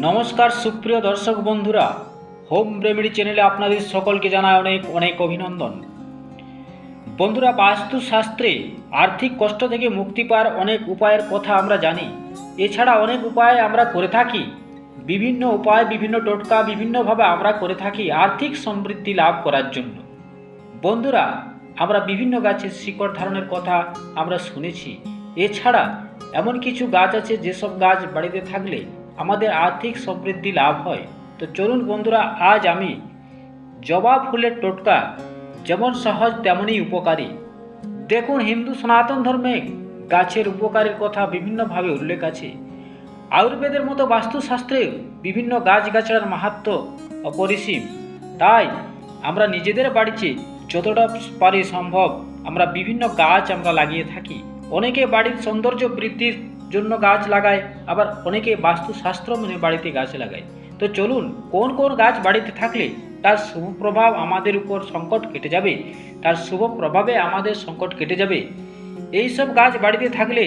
নমস্কার সুপ্রিয় দর্শক বন্ধুরা, হোম রেমেডি চ্যানেলে আপনাদের সকলকে জানায় অনেক অনেক অভিনন্দন। বন্ধুরা, বাস্তুশাস্ত্রে আর্থিক কষ্ট থেকে মুক্তি পাওয়ার অনেক উপায়ের কথা আমরা জানি। এছাড়া অনেক উপায় আমরা করে থাকি। বিভিন্ন উপায়, বিভিন্ন টোটকা, বিভিন্নভাবে আমরা করে থাকি আর্থিক সমৃদ্ধি লাভ করার জন্য। বন্ধুরা, আমরা বিভিন্ন গাছের শিকড় ধারণের কথা আমরা শুনেছি। এছাড়া এমন কিছু গাছ আছে, যেসব গাছ বাড়িতে থাকলে আমাদের আর্থিক সমৃদ্ধি লাভ হয়। তো চলুন বন্ধুরা, আজ আমি জবা ফুলের টোটকা যেমন সহজ তেমনই উপকারী। দেখুন, হিন্দু সনাতন ধর্মে গাছের উপকারের কথা বিভিন্নভাবে উল্লেখ আছে। আয়ুর্বেদের মতো বাস্তুশাস্ত্রে বিভিন্ন গাছগাছড়ার মাহাত্ম অপরিসীম। তাই আমরা নিজেদের বাড়িতে যতটা পারি সম্ভব আমরা বিভিন্ন গাছ আমরা লাগিয়ে থাকি। অনেকে বাড়ির সৌন্দর্য বৃদ্ধির জন্য গাছ লাগায়, আবার অনেকে বাস্তুশাস্ত্র মেনে বাড়িতে গাছ লাগায়। তো চলুন, কোন কোন গাছ বাড়িতে থাকলে তার শুভ প্রভাব আমাদের উপর সংকট কেটে যাবে? তার শুভ প্রভাবে আমাদের সংকট কেটে যাবে? এই সব গাছ বাড়িতে থাকলে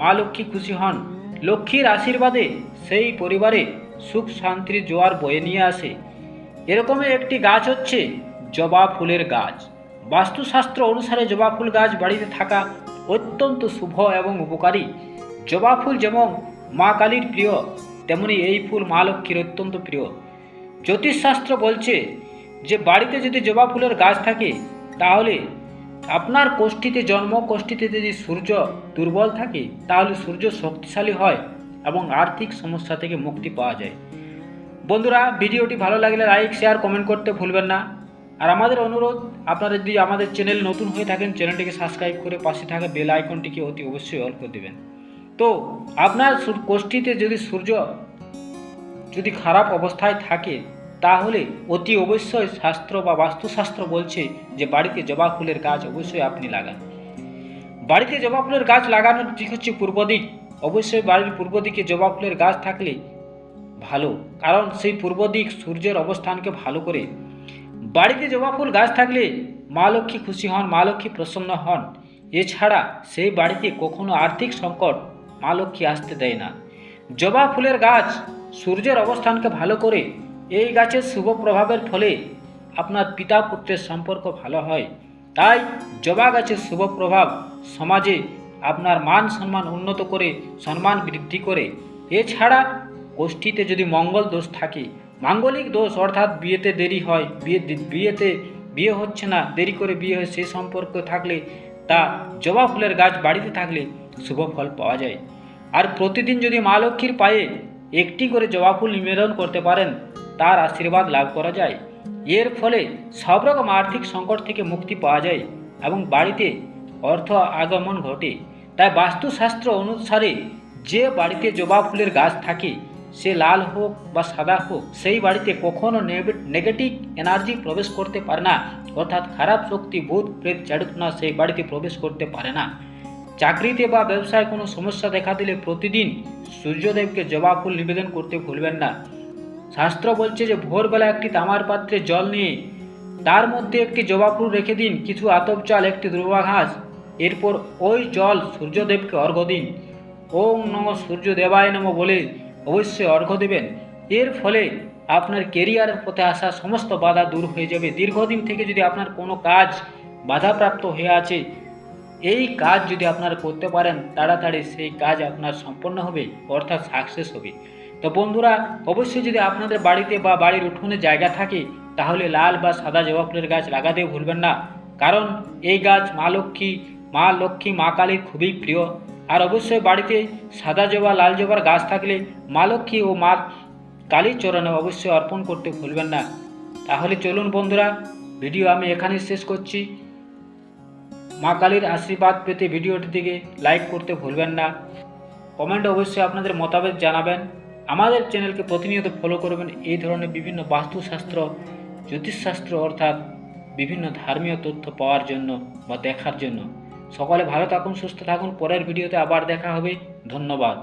মা লক্ষ্মী খুশি হন। লক্ষ্মীর আশীর্বাদে সেই পরিবারে সুখ শান্তির জোয়ার বয়ে নিয়ে আসে। এরকমের একটি গাছ হচ্ছে জবা ফুলের গাছ। বাস্তুশাস্ত্র অনুসারে জবা ফুল গাছ বাড়িতে থাকা অত্যন্ত শুভ এবং উপকারী। জবা ফুল যেমন মা কালীর প্রিয়, তেমনি এই ফুল মা লক্ষ্মীর অত্যন্ত প্রিয়। জ্যোতিষশাস্ত্র বলছে যে, বাড়িতে যদি জবা ফুলের গাছ থাকে, তাহলে আপনার কোষ্ঠীতে জন্ম, কোষ্ঠীতে যদি সূর্য দুর্বল থাকে, তাহলে সূর্য শক্তিশালী হয় এবং আর্থিক সমস্যা থেকে মুক্তি পাওয়া যায়। বন্ধুরা, ভিডিওটি ভালো লাগলে লাইক শেয়ার কমেন্ট করতে ভুলবেন না। আর আমাদের অনুরোধ, আপনারা যদি আমাদের চ্যানেল নতুন হয়ে থাকেন, চ্যানেলটিকে সাবস্ক্রাইব করে পাশে থাকা বেল আইকনটিকে অতি অবশ্যই অল করে দেবেন। তো আপনার কোষ্ঠীতে যদি সূর্য যদি খারাপ অবস্থায় থাকে, তাহলে অতি অবশ্যই শাস্ত্র বা বাস্তুশাস্ত্র বলছে যে বাড়িতে জবা ফুলের গাছ অবশ্যই আপনি লাগান। বাড়িতে জবা ফুলের গাছ লাগানোর দিক হচ্ছে পূর্ব দিক। অবশ্যই বাড়ির পূর্ব দিকে জবা ফুলের গাছ থাকলে ভালো, কারণ সেই পূর্ব দিক সূর্যের অবস্থানকে ভালো করে। বাড়িতে জবা ফুল গাছ থাকলে মা লক্ষ্মী খুশি হন, মা লক্ষ্মী প্রসন্ন হন। এছাড়া সেই বাড়িতে কখনো আর্থিক সংকট মা লক্ষ্মী আসতে দেয় না। জবা ফুলের গাছ সূর্যের অবস্থানকে ভালো করে, এই গাছের শুভ প্রভাবের ফলে আপনার পিতা পুত্রের সম্পর্ক ভালো হয়। তাই জবা গাছের শুভ প্রভাব সমাজে আপনার মান সম্মান উন্নত করে, সম্মান বৃদ্ধি করে। এছাড়া গোষ্ঠীতে যদি মঙ্গল দোষ থাকে, মাঙ্গলিক দোষ অর্থাৎ বিয়েতে দেরি হয়, বিয়ে বিয়েতে বিয়ে হচ্ছে না, দেরি করে বিয়ে হয় সে সম্পর্ক থাকলে তা জবা ফুলের গাছ বাড়িতে থাকলে শুভ ফল পাওয়া যায়। আর প্রতিদিন যদি মা লক্ষ্মীর পায়ে একটি করে জবা ফুল নিবেদন করতে পারেন, তার আশীর্বাদ লাভ করা যায়। এর ফলে সব রকম আর্থিক সংকট থেকে মুক্তি পাওয়া যায় এবং বাড়িতে অর্থ আগমন ঘটে। তাই বাস্তুশাস্ত্র অনুসারে যে বাড়িতে জবা ফুলের গাছ থাকে, সে লাল হোক বা সাদা হোক, সেই বাড়িতে কখনো নেগেটিভ এনার্জি প্রবেশ করতে পারে না। অর্থাৎ খারাপ শক্তি, ভূত, প্রেত চাড়ুতনা সেই বাড়িতে প্রবেশ করতে পারে না। চাকরিতে বা ব্যবসায় কোনো সমস্যা দেখা দিলে প্রতিদিন সূর্যদেবকে জবা ফুল নিবেদন করতে ভুলবেন না। শাস্ত্র বলছে যে ভোরবেলা একটি তামার পাত্রে জল নিয়ে, তার মধ্যে একটি জবা ফুল রেখে দিন, কিছু আতপ চাল, একটি দুর্বা ঘাস। এরপর ওই জল সূর্যদেবকে অর্ঘ্য দিন। ওম নম সূর্য দেবায় নম বলে অবশ্যই অর্ঘ্য দেবেন। এর ফলে আপনার কেরিয়ারের পথে আসা সমস্ত বাধা দূর হয়ে যাবে। দীর্ঘদিন থেকে যদি আপনার কোনো কাজ বাধাপ্রাপ্ত হয়ে আছে এই কাজ যদি আপনারা করতে পারেন, তাড়াতাড়ি সেই কাজ আপনার সম্পন্ন হবে, অর্থাৎ সাকসেস হবে। তো বন্ধুরা, অবশ্যই যদি আপনাদের বাড়িতে বা বাড়ির উঠোনে জায়গা থাকে, তাহলে লাল বা সাদা জবা ফুলের গাছ লাগাতে ভুলবেন না। কারণ এই গাছ মা লক্ষ্মী মা লক্ষ্মী, মা কালীর খুবই প্রিয়। আর অবশ্যই বাড়িতে সাদা জবা, লাল জবার গাছ থাকলে মা লক্ষ্মী ও মা কালীর চরণে অবশ্যই অর্পণ করতে ভুলবেন না। তাহলে চলুন বন্ধুরা, ভিডিও আমি এখানে শেষ করছি। মা কালীর আশীর্বাদ পেতে ভিডিওটি থেকে লাইক করতে ভুলবেন না। কমেন্ট অবশ্যই আপনাদের মতামত জানাবেন। আমাদের চ্যানেলকে প্রতিনিয়ত ফলো করবেন এই ধরনের বিভিন্ন বাস্তুশাস্ত্র, জ্যোতিষশাস্ত্র অর্থাৎ বিভিন্ন ধর্মীয় তথ্য পাওয়ার জন্য বা দেখার জন্য। সকলে ভালো থাকুন, সুস্থ থাকুন। পরের ভিডিওতে আবার দেখা হবে। ধন্যবাদ।